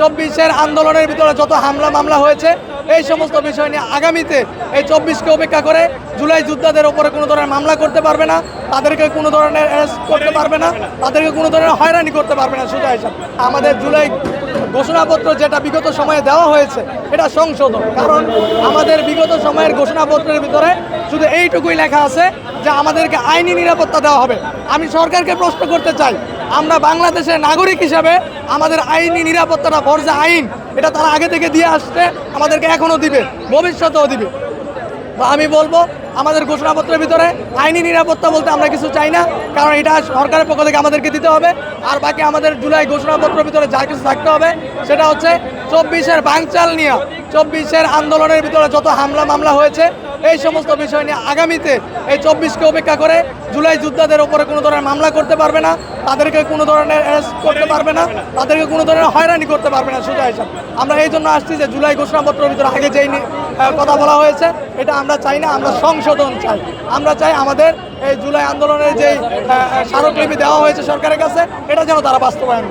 চব্বিশের আন্দোলনের ভিতরে যত হামলা মামলা হয়েছে, এই সমস্ত বিষয় নিয়ে আগামীতে এই চব্বিশকে উপেক্ষা করে জুলাই যোদ্ধাদের ওপরে কোনো ধরনের মামলা করতে পারবে না, তাদেরকে কোনো ধরনের অ্যারেস্ট করতে পারবে না, তাদেরকে কোনো ধরনের হয়রানি করতে পারবে না, সোজা হিসাব আমাদের জুলাই ঘোষণাপত্র যেটা বিগত সময়ে দেওয়া হয়েছে, এটা সংশোধন। কারণ আমাদের বিগত সময়ের ঘোষণাপত্রের ভিতরে শুধু এইটুকুই লেখা আছে যে আমাদেরকে আইনি নিরাপত্তা দেওয়া হবে। আমি সরকারকে প্রশ্ন করতে চাই আমরা বাংলাদেশের নাগরিক হিসাবে আমাদের আইনি নিরাপত্তাটা ফরজে আইন, এটা তারা আগে থেকে দিয়ে আসছে, আমাদেরকে এখনও দিবে, ভবিষ্যতেও দিবে। তো আমি বলব, আমাদের ঘোষণাপত্রের ভিতরে আইনি নিরাপত্তা বলতে আমরা কিছু চাই না, কারণ এটা সরকারের পক্ষ থেকে আমাদেরকে দিতে হবে, আর বাকি আমাদের জুলাই ঘোষণাপত্রের ভিতরে যা কিছু থাকতে হবে, সেটা হচ্ছে চব্বিশের বাংচাল নিয়ে, চব্বিশের আন্দোলনের ভিতরে যত হামলা মামলা হয়েছে এই সমস্ত বিষয় নিয়ে আগামীতে এই চব্বিশকে উপেক্ষা করে জুলাই যোদ্ধাদের ওপরে কোনো ধরনের মামলা করতে পারবে না, তাদেরকে কোনো ধরনের অ্যারেস্ট করতে পারবে না, তাদেরকে কোনো ধরনের হয়রানি করতে পারবে না, সোজা হিসাব আমরা এই জন্য আসছি যে জুলাই ঘোষণাপত্রের ভিতরে আগে যেই কথা বলা হয়েছে, এটা আমরা চাই না, আমরা সংশোধন চাই আমরা চাই আমাদের এই জুলাই আন্দোলনের যেই স্মারকলিপি দেওয়া হয়েছে সরকারের কাছে, এটা যেন তারা বাস্তবায়ন।